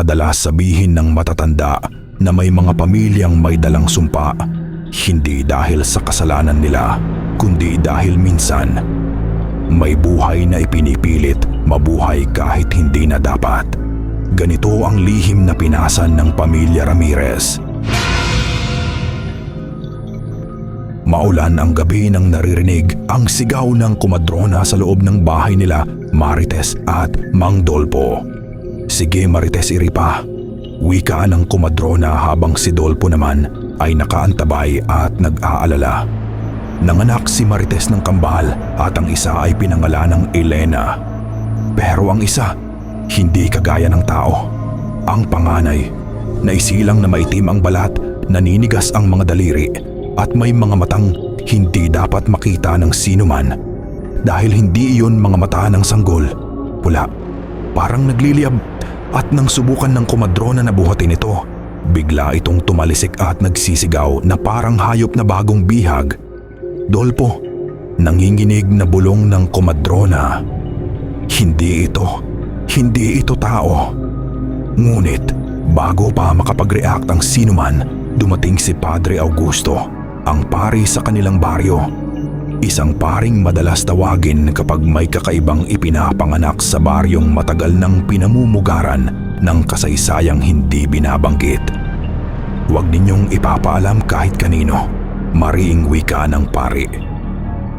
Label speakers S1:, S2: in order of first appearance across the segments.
S1: Madalas sabihin ng matatanda na may mga pamilyang may dalang sumpa, hindi dahil sa kasalanan nila, kundi dahil minsan may buhay na ipinipilit mabuhay kahit hindi na dapat. Ganito ang lihim na pinasan ng pamilya Ramirez. Maulan ang gabi nang naririnig ang sigaw ng kumadrona sa loob ng bahay nila Marites at Mang Dolpo. Sige Marites Iripa, wika ng kumadrona habang si Dolpo naman ay nakaantabay at nag-aalala. Nanganak si Marites ng kambal at ang isa ay pinangalan ng Elena. Pero ang isa, hindi kagaya ng tao. Ang panganay, naisilang na maitim ang balat, naninigas ang mga daliri at may mga matang hindi dapat makita ng sino man. Dahil hindi iyon mga mata ng sanggol, pula, parang nagliliyab at nang subukan ng kumadrona na buhatin ito, bigla itong tumalisik at nagsisigaw na parang hayop na bagong bihag Dolpo, nanginginig na bulong ng komadrona. Hindi ito, hindi ito tao. Ngunit bago pa makapag-react ang sinuman, dumating si Padre Augusto, ang pari sa kanilang baryo. Isang paring madalas tawagin kapag may kakaibang ipinapanganak sa baryong matagal ng pinamumugaran ng kasaysayang hindi binabanggit. Huwag ninyong ipapaalam kahit kanino mariing wika ng pari.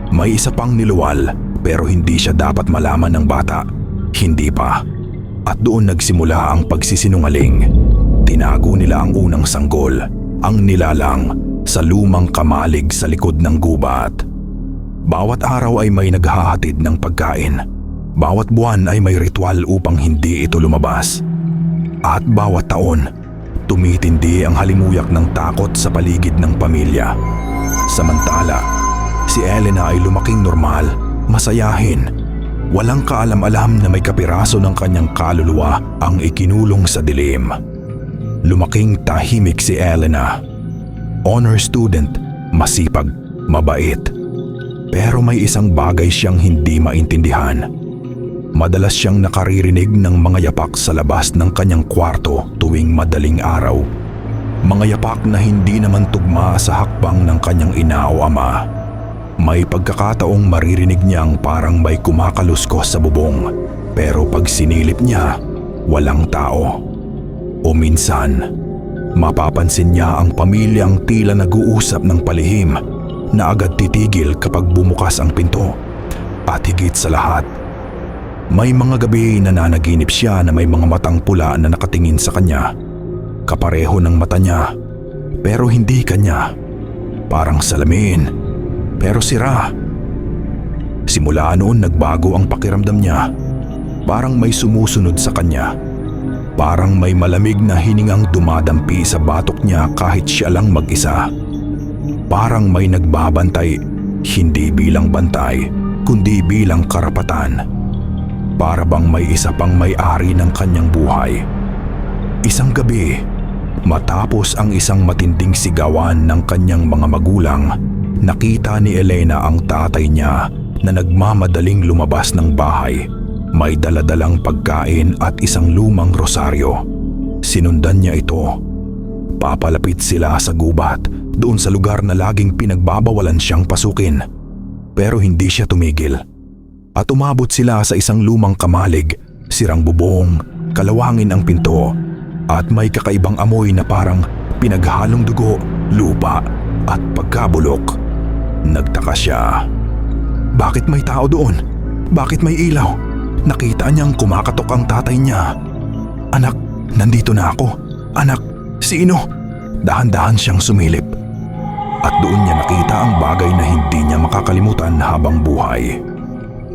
S1: May isa pang niluwal pero hindi siya dapat malaman ng bata. Hindi pa. At doon nagsimula ang pagsisinungaling. Tinago nila ang unang sanggol, ang nilalang, sa lumang kamalig sa likod ng gubat. Bawat araw ay may naghahatid ng pagkain. Bawat buwan ay may ritual upang hindi ito lumabas. At bawat taon, tumitindi ang halimuyak ng takot sa paligid ng pamilya. Samantala, si Elena ay lumaking normal, masayahin. Walang kaalam-alam na may kapiraso ng kanyang kaluluwa ang ikinulong sa dilim. Lumaking tahimik si Elena. Honor student, masipag, mabait. Pero may isang bagay siyang hindi maintindihan. Madalas siyang nakaririnig ng mga yapak sa labas ng kanyang kwarto tuwing madaling araw mga yapak na hindi naman tugma sa hakbang ng kanyang ina o ama. May pagkakataong maririnig niyang parang may kumakaluskos sa bubong pero pag sinilip niya, walang tao. O minsan, mapapansin niya ang pamilyang tila nag-uusap ng palihim na agad titigil kapag bumukas ang pinto. At higit sa lahat, may mga gabi na nanaginip siya na may mga matang pula na nakatingin sa kanya Kapareho ng mata niya pero hindi kanya. Parang salamin pero sira. Simula noon nagbago ang pakiramdam niya. Parang may sumusunod sa kanya. Parang may malamig na hiningang dumadampi sa batok niya kahit siya lang mag-isa. Parang may nagbabantay, hindi bilang bantay, kundi bilang karapatan. Para bang may isa pang may-ari ng kanyang buhay. Isang gabi, Matapos ang isang matinding sigawan ng kanyang mga magulang, nakita ni Elena ang tatay niya na nagmamadaling lumabas ng bahay. May daladalang pagkain at isang lumang rosaryo. Sinundan niya ito. Papalapit sila sa gubat doon sa lugar na laging pinagbabawalan siyang pasukin. Pero hindi siya tumigil. At umabot sila sa isang lumang kamalig, sirang bubong, kalawangin ang pinto at may kakaibang amoy na parang pinaghalong dugo, lupa at pagkabulok. Nagtaka siya. Bakit may tao doon? Bakit may ilaw? Nakita niyang kumakatok ang tatay niya. Anak, nandito na ako. Anak, sino? Dahan-dahan siyang sumilip. At doon niya nakita ang bagay na hindi niya makakalimutan habang buhay.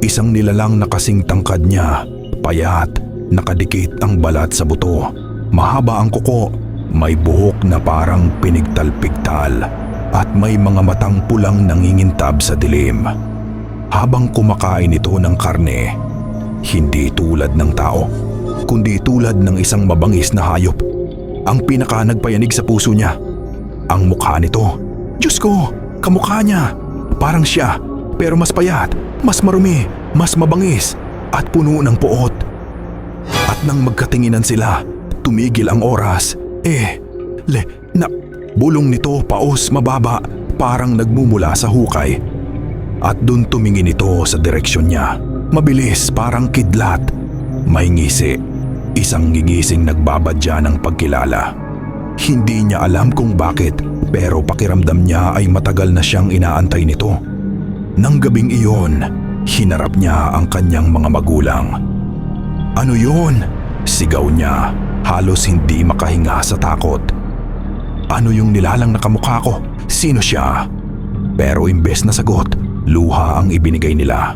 S1: Isang nilalang na kasing tangkad niya, payat, nakadikit ang balat sa buto Mahaba ang kuko, may buhok na parang pinigtal-pigtal at may mga matang pulang nangingintab sa dilim. Habang kumakain ito ng karne, hindi tulad ng tao, kundi tulad ng isang mabangis na hayop. Ang pinaka nagpayanig sa puso niya. Ang mukha nito, Diyos ko, kamukha niya. Parang siya, pero mas payat, mas marumi, mas mabangis, at puno ng puot. At nang magkatinginan sila, tumigil ang oras, eh, le, na, bulong nito paos mababa parang nagmumula sa hukay. At doon tumingin ito sa direksyon niya. Mabilis parang kidlat. May ngisi. Isang ngigising nagbabadya ng pagkilala. Hindi niya alam kung bakit pero pakiramdam niya ay matagal na siyang inaantay nito. Nang gabing iyon, hinarap niya ang kanyang mga magulang. Ano yun? Sigaw niya, halos hindi makahinga sa takot. Ano yung nilalang na kamukha ko? Sino siya? Pero imbes na sagot, luha ang ibinigay nila.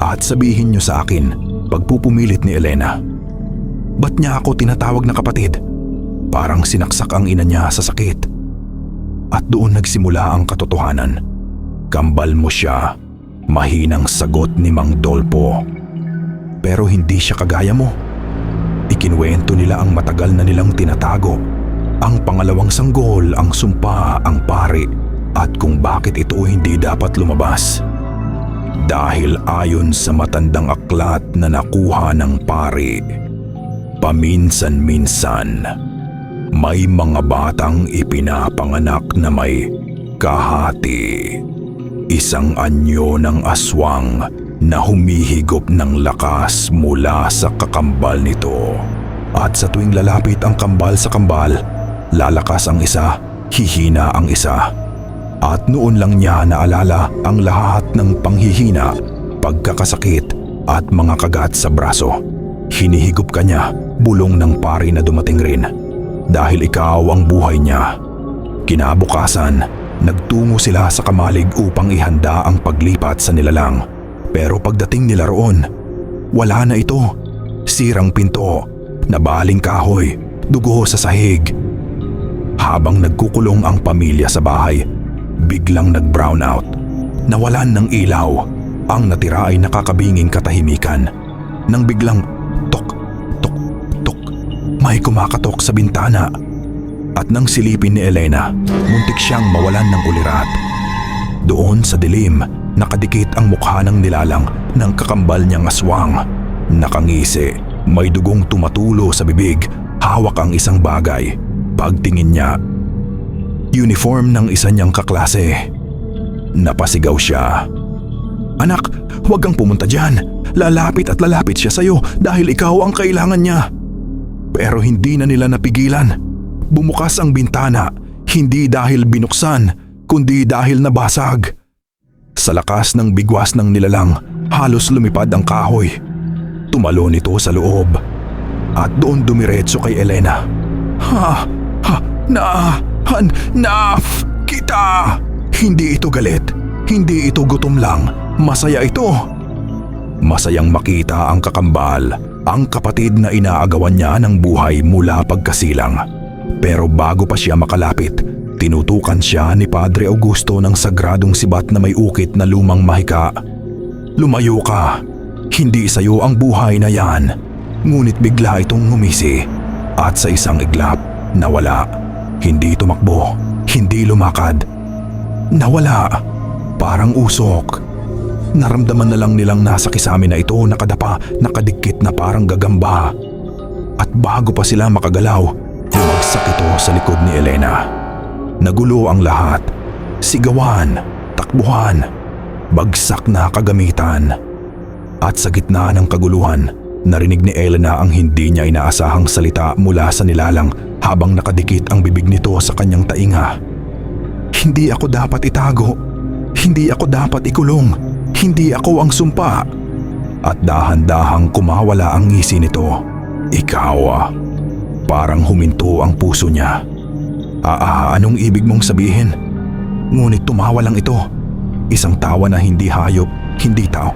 S1: At sabihin niyo sa akin, pagpupumilit ni Elena. Ba't niya ako tinatawag na kapatid? Parang sinaksak ang ina niya sa sakit. At doon nagsimula ang katotohanan. Kambal mo siya. Mahinang sagot ni Mang Dolpo. Pero hindi siya kagaya mo. Ikinuwento nila ang matagal na nilang tinatago. Ang pangalawang sanggol, ang sumpa, ang pari, at kung bakit ito hindi dapat lumabas. Dahil ayon sa matandang aklat na nakuha ng pari, paminsan-minsan, may mga batang ipinapanganak na may kahati. Isang anyo ng aswang na humihigop ng lakas mula sa kakambal nito. At sa tuwing lalapit ang kambal sa kambal, lalakas ang isa, hihina ang isa. At noon lang niya naalala ang lahat ng panghihina, pagkakasakit at mga kagat sa braso. Hinihigop ka niya, bulong ng pari na dumating rin. Dahil ikaw ang buhay niya. Kinabukasan, nagtungo sila sa kamalig upang ihanda ang paglipat sa nilalang. Pero pagdating nila roon, wala na ito. Sirang pinto, nabaling kahoy, dugo sa sahig. Habang nagkukulong ang pamilya sa bahay, biglang nag-brown out. Nawalan ng ilaw. Ang natira ay nakakabinging katahimikan. Nang biglang may kumakatok sa bintana. At nang silipin ni Elena, muntik siyang mawalan ng ulirat. Doon sa dilim, nakadikit ang mukha ng nilalang ng kakambal niyang aswang. Nakangisi, may dugong tumatulo sa bibig, hawak ang isang bagay. Pagtingin niya, uniform ng isa niyang kaklase. Napasigaw siya. Anak, huwag kang pumunta dyan. Lalapit at lalapit siya sa'yo dahil ikaw ang kailangan niya. Pero hindi na nila napigilan. Bumukas ang bintana, hindi dahil binuksan, kundi dahil nabasag. Sa lakas ng bigwas ng nilalang, halos lumipad ang kahoy. Tumalon ito sa loob. At doon dumiretso kay Elena. Ha! Ha! Na! Han! Naaf! Kita! Hindi ito galit. Hindi ito gutom lang. Masaya ito. Masayang makita ang kakambal, ang kapatid na inaagawan niya ng buhay mula pagkasilang. Pero bago pa siya makalapit, tinutukan siya ni Padre Augusto ng sagradong sibat na may ukit na lumang mahika. Lumayo ka. Hindi sa'yo ang buhay na yan. Ngunit bigla itong ngumisi. At sa isang iglap, nawala. Hindi tumakbo. Hindi lumakad. Nawala. Parang usok. Naramdaman na lang nilang nasa kisame na ito nakadapa, nakadikit na parang gagamba. At bago pa sila makagalaw, bumagsak ito sa likod ni Elena. Nagulo ang lahat. Sigawan, takbuhan, bagsak na kagamitan. At sa gitna ng kaguluhan, narinig ni Elena ang hindi niya inaasahang salita mula sa nilalang habang nakadikit ang bibig nito sa kanyang tainga. Hindi ako dapat itago. Hindi ako dapat ikulong. Hindi ako ang sumpa. At dahan-dahang kumawala ang ngisi nito. Ikaw ah. Parang huminto ang puso niya. Ah, anong ibig mong sabihin? Ngunit tumawa lang ito. Isang tawa na hindi hayop, hindi tao,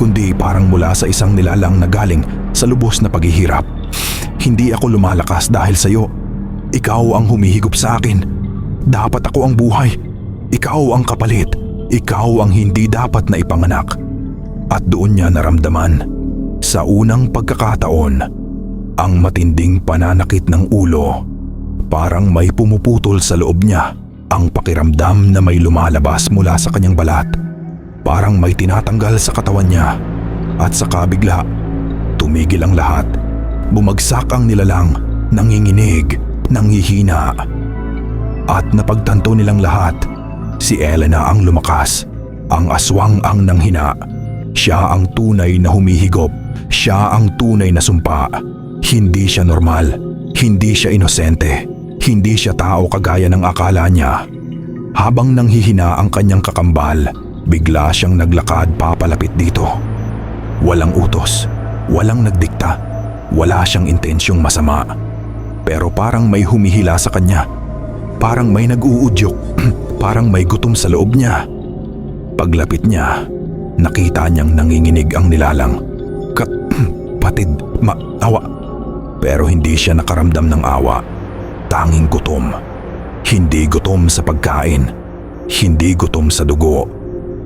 S1: kundi parang mula sa isang nilalang na galing sa lubos na paghihirap. Hindi ako lumalakas dahil sa iyo. Ikaw ang humihigop sa akin. Dapat ako ang buhay. Ikaw ang kapalit. Ikaw ang hindi dapat na ipanganak. At doon niya naramdaman, sa unang pagkakataon, ang matinding pananakit ng ulo. Parang may pumuputol sa loob niya ang pakiramdam na may lumalabas mula sa kanyang balat. Parang may tinatanggal sa katawan niya. At sa kabigla, tumigil ang lahat. Bumagsak ang nilalang nanginginig, nanghihina. At napagtanto nilang lahat, si Elena ang lumakas, ang aswang ang nanghina. Siya ang tunay na humihigop, siya ang tunay na sumpa. Hindi siya normal, hindi siya inosente, hindi siya tao kagaya ng akala niya. Habang nanghihina ang kanyang kakambal, bigla siyang naglakad papalapit dito. Walang utos, walang nagdikta, wala siyang intensyong masama. Pero parang may humihila sa kanya. Parang may nag-uudyok, parang may gutom sa loob niya. Paglapit niya, nakita niyang nanginginig ang nilalang. Ka patid, ma, awa. Pero hindi siya nakaramdam ng awa. Tanging gutom. Hindi gutom sa pagkain. Hindi gutom sa dugo.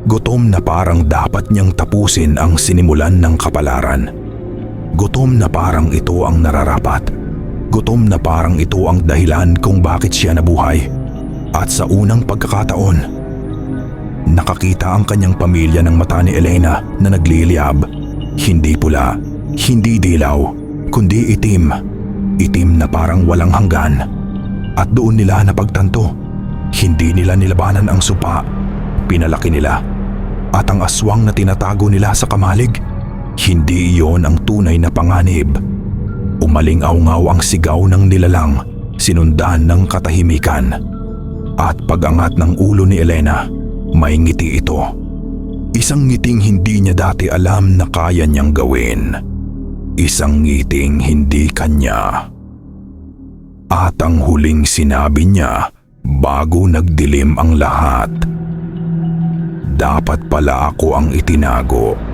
S1: Gutom na parang dapat niyang tapusin ang sinimulan ng kapalaran. Gutom na parang ito ang nararapat. Gutom na parang ito ang dahilan kung bakit siya nabuhay. At sa unang pagkakataon, nakakita ang kanyang pamilya ng mata ni Elena na nagliliyab. Hindi pula, hindi dilaw, kundi itim. Itim na parang walang hanggan. At doon nila napagtanto, hindi nila nilabanan ang supa. Pinalaki nila. At ang aswang na tinatago nila sa kamalig, hindi iyon ang tunay na panganib. Umaling aungaw ang sigaw ng nilalang, sinundan ng katahimikan. At pagangat ng ulo ni Elena, may ngiti ito. Isang ngiting hindi niya dati alam na kaya niyang gawin. Isang ngiting hindi kanya. At ang huling sinabi niya bago nagdilim ang lahat. Dapat pala ako ang itinago